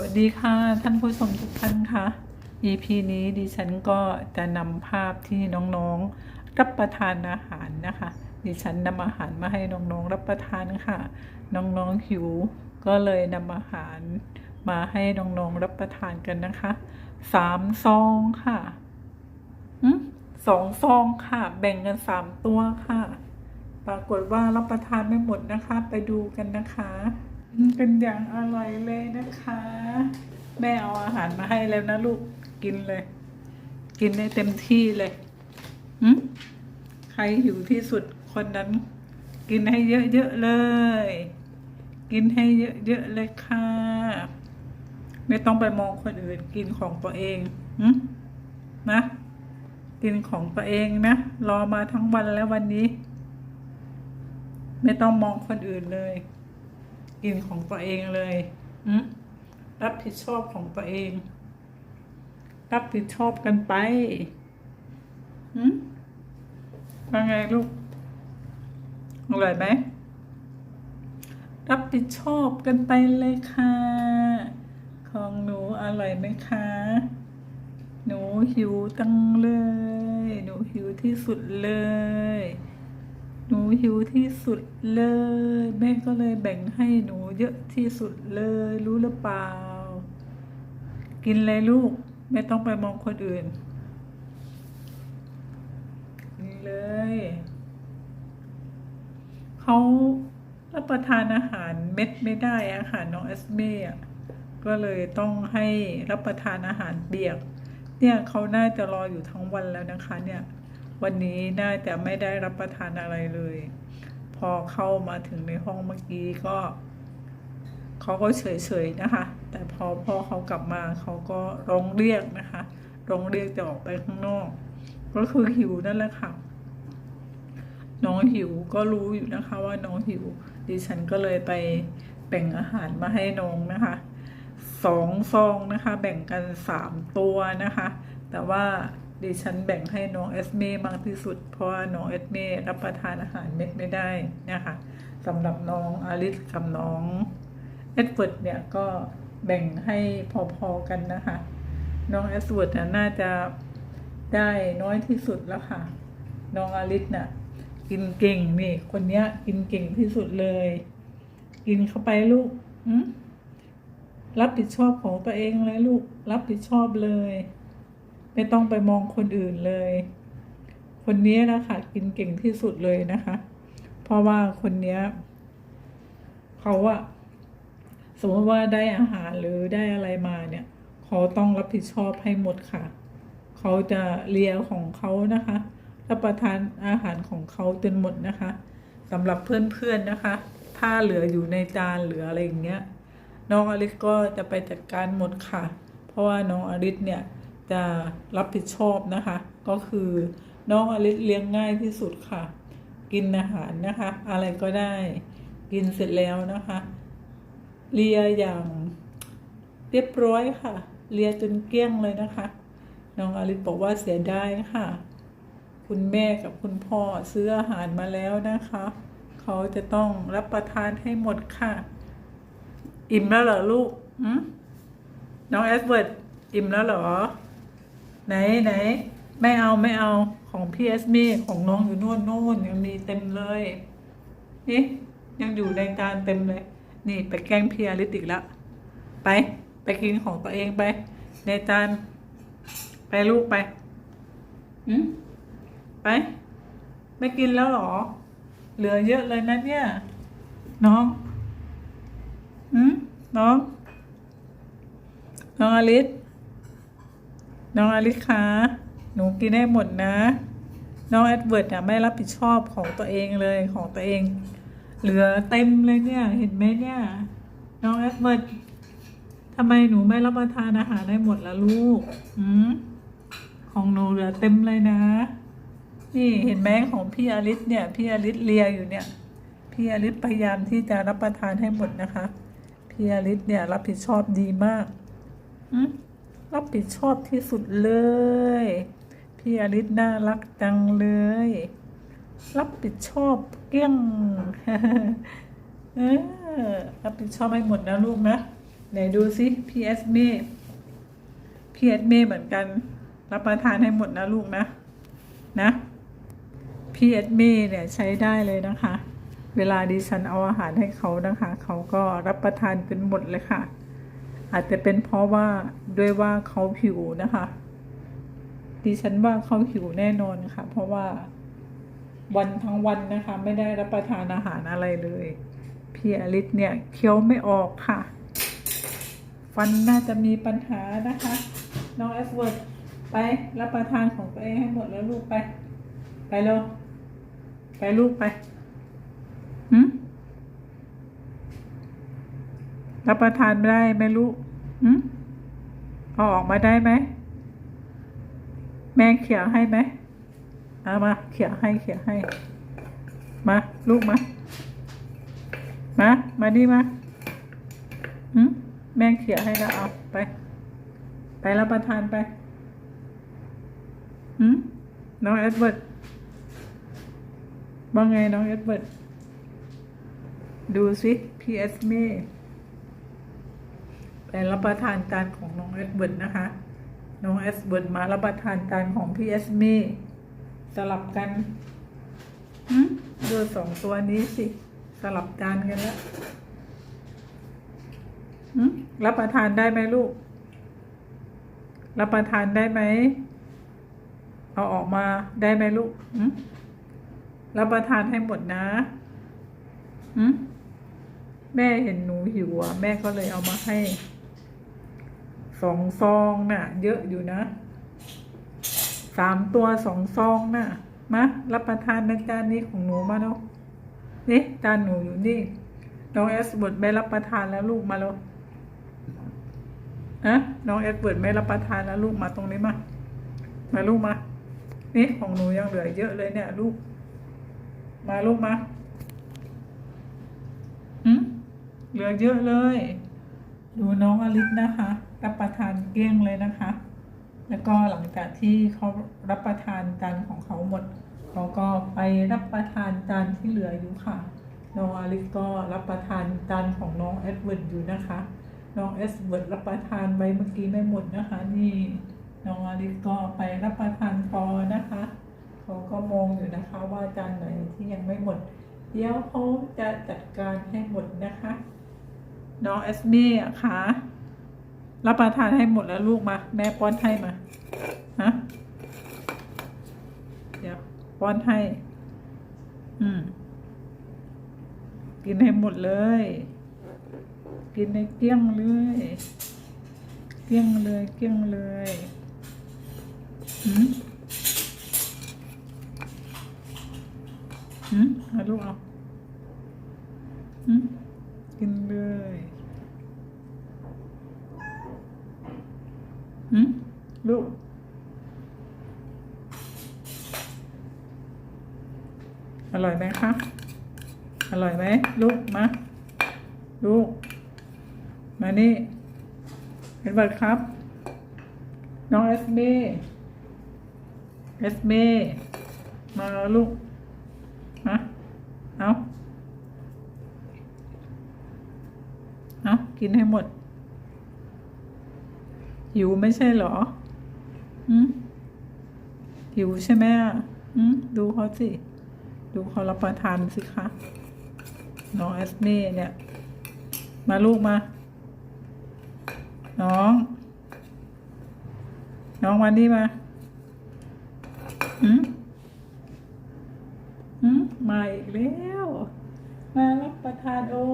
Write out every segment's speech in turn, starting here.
วัสดีค่ะท่านผู้ชมทุกท่านค่ะ EP นี้ดิฉันก็จะนำภาพที่น้องๆรับประทานอาหารนะคะ ดิฉันนำอาหารมาให้น้องๆรับประทานค่ะ น้องๆหิวก็เลยนำอาหารมาให้น้องๆรับประทานกันนะคะสามซองค่ะอืมสองซองค่ะ แบ่งกันสามตัวค่ะ ปรากฏว่ารับประทานไม่หมดนะคะ ไปดูกันนะคะ เป็นอย่างอร่อยเลยนะคะ แม่เอาอาหารมาให้แล้วนะลูกกินเลย กินได้เต็มที่เลยหืมใครหิวที่สุดคนนั้น กินให้เยอะๆเลย กินให้เยอะๆเลยค่ะ ไม่ต้องไปมองคนอื่น กินของตัวเองหืมนะกินของตัวเองนะรอมาทั้งวันแล้ววันนี้ ไม่ต้องมองคนอื่นเลย กินของตัวเองเลยรับผิดชอบของตัวเอง รับผิดชอบกันไปว่าไงลูก อร่อยไหม รับผิดชอบกันไปเลยค่ะ ของหนูอร่อยไหมคะ หนูหิวตั้งเลย หนูหิวที่สุดเลย หนูหิวที่สุดเลย แม่ก็เลยแบ่งให้หนูเยอะที่สุดเลยรู้หรือเปล่า กินเลยลูก ไม่ต้องไปมองคนอื่นกินเลย เขารับประทานอาหารเม็ดไม่ได้อาหารน้องเอสเม่ก็เลยต้องให้รับประทานอาหารเปียก เนี่ยเขาน่าจะรออยู่ทั้งวันแล้วนะคะเนี่ย วันนี้น่าจะไม่ได้รับประทานอะไรเลย พอเข้ามาถึงในห้องเมื่อกี้ก็เขาก็เฉยๆนะคะ แต่พอพ่อเขากลับมาเขาก็ร้องเรียกนะคะร้องเรียกจะออกไปข้างนอก ก็คือหิวนั่นแหละค่ะ น้องหิวก็รู้อยู่นะคะว่าน้องหิว ดิฉันก็เลยไปแบ่งอาหารมาให้น้องนะคะสองซองนะคะ แบ่งกันสามตัวนะคะ แต่ว่า ดิฉันแบ่งให้น้องเอสเม่มากที่สุด เพราะว่าน้องเอสเม่รับประทานอาหารเม็ดไม่ได้นะคะสำหรับน้องอาริสกับน้องเอ็ดเวิร์ดเนี่ยก็แบ่งให้พอๆกันนะคะ น้องเอสเวิร์ดน่าจะได้น้อยที่สุดแล้วค่ะ น้องอาริสน่ะกินเก่งนี่ คนเนี้ย กินเก่งที่สุดเลย กินเข้าไปลูกรับผิดชอบของตัวเองเลยลูก รับผิดชอบเลย ไม่ต้องไปมองคนอื่นเลย คนนี้นะคะกินเก่งที่สุดเลยนะคะ เพราะว่าคนเนี้ยเขาอะสมมติว่าได้อาหารหรือได้อะไรมาเนี่ยเขาต้องรับผิดชอบให้หมดค่ะ เขาจะเลียของเขานะคะรับประทานอาหารของเขาจนหมดนะคะสำหรับเพื่อนๆนะคะ ถ้าเหลืออยู่ในจานเหลืออะไรอย่างเงี้ยน้องอลิสก็จะไปจัดการหมดค่ะ เพราะว่าน้องอลิสเนี่ย จะรับผิดชอบนะคะ ก็คือน้องอลิสเลี้ยงง่ายที่สุดค่ะ กินอาหารนะคะ อะไรก็ได้ กินเสร็จแล้วนะคะ เลียอย่างเรียบร้อยค่ะ เลียจนเกลี้ยงเลยนะคะ น้องอลิสบอกว่าเสียดายค่ะ คุณแม่กับคุณพ่อซื้ออาหารมาแล้วนะคะ เขาจะต้องรับประทานให้หมดค่ะ อิ่มแล้วเหรอลูกน้องเอสเวิร์ดอิ่มแล้วเหรอ ไหนไหนไม่เอาไม่เอาของพี่เอสมีของน้องอยู่นู่นนู่นยังมีเต็มเลย นี่ยังอยู่ในจานเต็มเลย นี่ไปแกล้งพี่อาริสอีกแล้วไป ไปกินของตัวเองไป ในจานไปลูกไปอืมไป ไม่กินแล้วหรอ เหลือเยอะเลยนะเนี่ย น้องอืมน้อง น้องอลิส น้องอลิคะหนูกินได้หมดนะ น้องแอดเวิร์ดอะไม่รับผิดชอบของตัวเองเลยของตัวเอง เหลือเต็มเลยเนี่ย เห็นไหมเนี่ย น้องแอดเวิร์ดทำไมหนูไม่รับประทานอาหารได้หมดล่ะลูกอืมของหนูเหลือเต็มเลยนะ นี่เห็นไหมของพี่อลิสเนี่ย พี่อลิสเลียอยู่เนี่ย พี่อลิสพยายามที่จะรับประทานให้หมดนะคะ พี่อลิสเนี่ยรับผิดชอบดีมาก อืม รับผิดชอบที่สุดเลย พี่อลิสน่ารักจังเลย รับผิดชอบเกลี้ยงเออรับผิดชอบให้หมดนะลูกนะ ไหนดูสิพีเอสเมพีเอสเมเหมือนกัน รับประทานให้หมดนะลูกนะ นะพีเอสเมเนี่ยใช้ได้เลยนะคะ เวลาดิฉันเอาอาหารให้เขานะคะ เขาก็รับประทานเป็นหมดเลยค่ะ อาจจะเป็นเพราะว่าด้วยว่าเขาผิวนะคะ ดิฉันว่าเขาหิวแน่นอนค่ะ เพราะว่าวันทั้งวันนะคะ ไม่ได้รับประทานอาหารอะไรเลย พี่อลิสเนี่ยเคี้ยวไม่ออกค่ะ ฟันน่าจะมีปัญหานะคะ น้องเอสเวิร์ดไปรับประทานของตัวเองให้หมดแล้วลูกไป ไปเร็วไปลูกไปหืม รับประทานไม่ได้ไหมลูกหืมเอาออกมาได้ไหม แม่เขี่ยให้ไหมเอามาเขี่ยให้เขี่ยให้ มา ลูกมา มา มานี่มาหืมแม่เขี่ยให้แล้วเอาไป ไปรับประทานไปหืมน้องเอ็ดเวิร์ดว่าไงน้องเอ็ดเวิร์ดดูสิพีเอสเม่ ไปรับประทานจานของน้องเอ็ดเวิร์ดนะคะ น้องเอสเบิร์ดมารับประทานจานของพี่เอสเมสลับกันหืมดูสองตัวนี้สิ สลับจานกันแล้วหืมรับประทานได้ไหมลูก รับประทานได้ไหม เอาออกมาได้ไหมลูกหืมรับประทานให้หมดนะหืมแม่เห็นหนูหิวอะ แม่ก็เลยเอามาให้ สองซองน่ะ เยอะอยู่นะสามตัวสองซองน่ะมารับประทานในจานนี้ของหนูมาเนาะนี่จานหนูอยู่นี่น้องเอสเบิร์ดไม่รับประทานแล้วลูกมาแล้วอะน้องเอสเบิร์ดไม่รับประทานแล้วลูกมาตรงนี้มา มาลูกมา นี่ของหนูยังเหลือเยอะเลยเนี่ย ลูก มาลูกมาอืมเหลือเยอะเลย ดูน้องอลิสนะคะรับประทานเกลี้ยงเลยนะคะ แล้วก็หลังจากที่เขารับประทานจานของเขาหมดเขาก็ไปรับประทานจานที่เหลืออยู่ค่ะ น้องอลิสก็รับประทานจานของน้องเอ็ดเวิร์ดอยู่นะคะ น้องเอ็ดเวิร์ดรับประทานไปเมื่อกี้ไม่หมดนะคะ นี่ น้องอลิสก็ไปรับประทานต่อนะคะเขาก็มองอยู่นะคะว่าจานไหนที่ยังไม่หมด เดี๋ยวเขาจะจัดการให้หมดนะคะ น้องเอสเม่อะคะ รับประทานให้หมดแล้วลูกมา แม่ป้อนให้มาฮะเดี๋ยวป้อนให้ อืม กินให้หมดเลย กินในเกลี้ยงเลยเกลี้ยงเลยเกลี้ยงเลยอืมอืมเอาลูกเอาอืมกินเลยอืมลูก อ ร่อยไหมคะ อร่อยไหมลูกมาลูก มานี่เห็นบัตครับ น้องเอสเมเอสเมมาลูกมาเอาเอากินให้หมด หิวไม่ใช่เหรออืมหิวใช่ไหมอะอืมดูเขาสิ ดูเขารับประทานสิคะน้องเอสเม่เนี่ย มาลูกมา น้อง น้องวันนี้มาอืมอืมมาอีกแล้วมารับประทานโอ้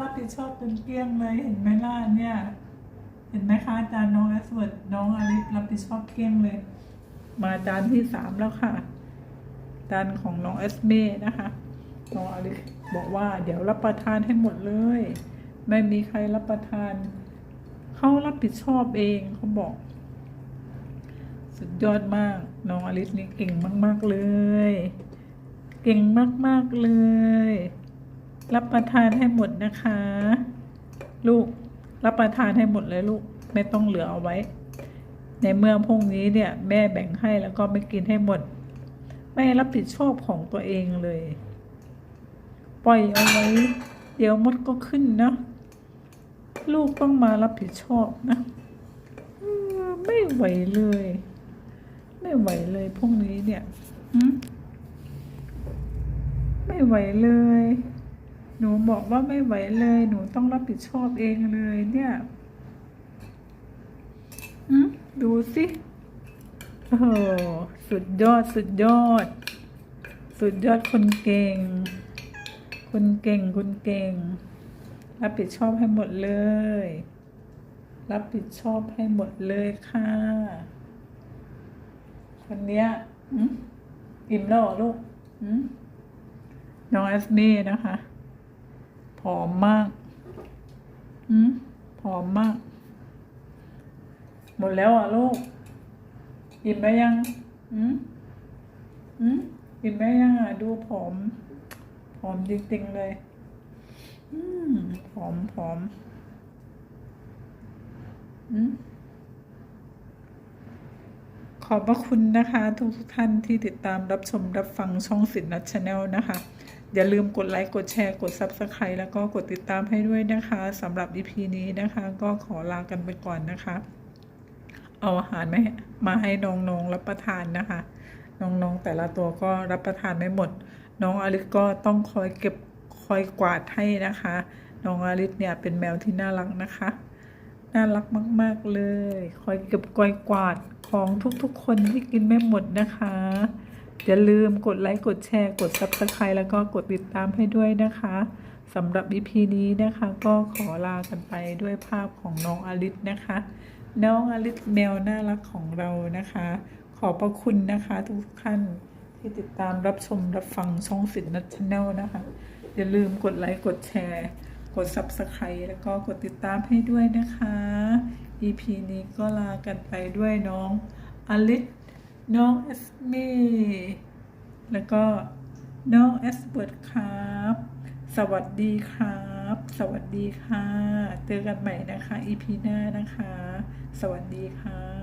รับผิดชอบจนเกลี้ยงเลยเห็นไหมล่ะเนี่ย เห็นไหมคะอาจารย์น้องแอสเวิร์ดน้องอลิสรับผิดชอบเกลี้ยงเลย มาจานที่สามแล้วค่ะ จานของน้องเอสเม่นะคะน้องอลิบอกว่าเดี๋ยวรับประทานให้หมดเลย ไม่มีใครรับประทานเขารับผิดชอบเองเขาบอก สุดยอดมากน้องอลิสนี่เก่งมาก ๆเลย เก่งมาก ๆเลย รับประทานให้หมดนะคะ ลูกรับประทานให้หมดเลยลูกไม่ต้องเหลือเอาไว้ ในเมื่อพรุ่งนี้เนี่ย แม่แบ่งให้แล้วก็ไม่กินให้หมด ไม่รับผิดชอบของตัวเองเลย ปล่อยเอาไว้ เดี๋ยวมดก็ขึ้นนะ ลูกต้องมารับผิดชอบนะไม่ไหวเลย ไม่ไหวเลยพวกนี้เนี่ยไม่ไหวเลย หนูบอกว่าไม่ไหวเลย หนูต้องรับผิดชอบเองเลยเนี่ยดูสิ โอ้โหสุดยอด สุดยอด สุดยอดคนเก่ง คนเก่งคนเก่ง รับผิดชอบให้หมดเลย รับผิดชอบให้หมดเลยค่ะ คนเนี้ยอืมอิ่มแล้วหรอลูกอืมน้องแอสเม่นะคะผอมมากอืมผอมมาก หมดแล้วอะลูก อิ่มไหมยัง อืมอืมอิ่มไหมยังอะดูผอม ผอมจริงๆเลย อืมผอมผอม อืมขอบพระคุณนะคะ ทุกทุกท่านที่ติดตามรับชมรับฟังช่องสินนัทชาแนลนะคะ อย่าลืมกดไลค์กดแชร์กด Subscribe แล้วก็กดติดตามให้ด้วยนะคะสำหรับ EP นี้นะคะ ก็ขอลากันไปก่อนนะคะ เอาอาหารมาให้มาให้น้องๆรับประทานนะคะ น้องๆแต่ละตัวก็รับประทานไม่หมด น้องอลิสก็ต้องคอยเก็บคอยกวาดให้นะคะ น้องอลิสเนี่ยเป็นแมวที่น่ารักนะคะ น่ารักมาก ๆเลย คอยเก็บกอยกวาดของทุกๆ คนที่กินไม่หมดนะคะอย่าลืมกดไลค์กดแชร์กด Subscribe แล้วก็กดติดตามให้ด้วยนะคะสำหรับ EP นี้นะคะ ก็ขอลากันไปด้วยภาพของน้องอลิสนะคะ น้องอลิสแมวน่ารักของเรานะคะ ขอบพระคุณนะคะทุกท่านที่ติดตามรับชมรับฟังช่องสินนัทชาแนลนะคะ อย่าลืมกดไลค์กดแชร์ กด Subscribe แล้วก็กดติดตามให้ด้วยนะคะ EP นี้ก็ลากันไปด้วยน้องอลิสน้องเอสเมแล้วก็น้องเอสเบิร์ดครับ สวัสดีครับ สวัสดีค่ะ เจอกันใหม่นะคะ EP หน้านะคะ สวัสดีค่ะ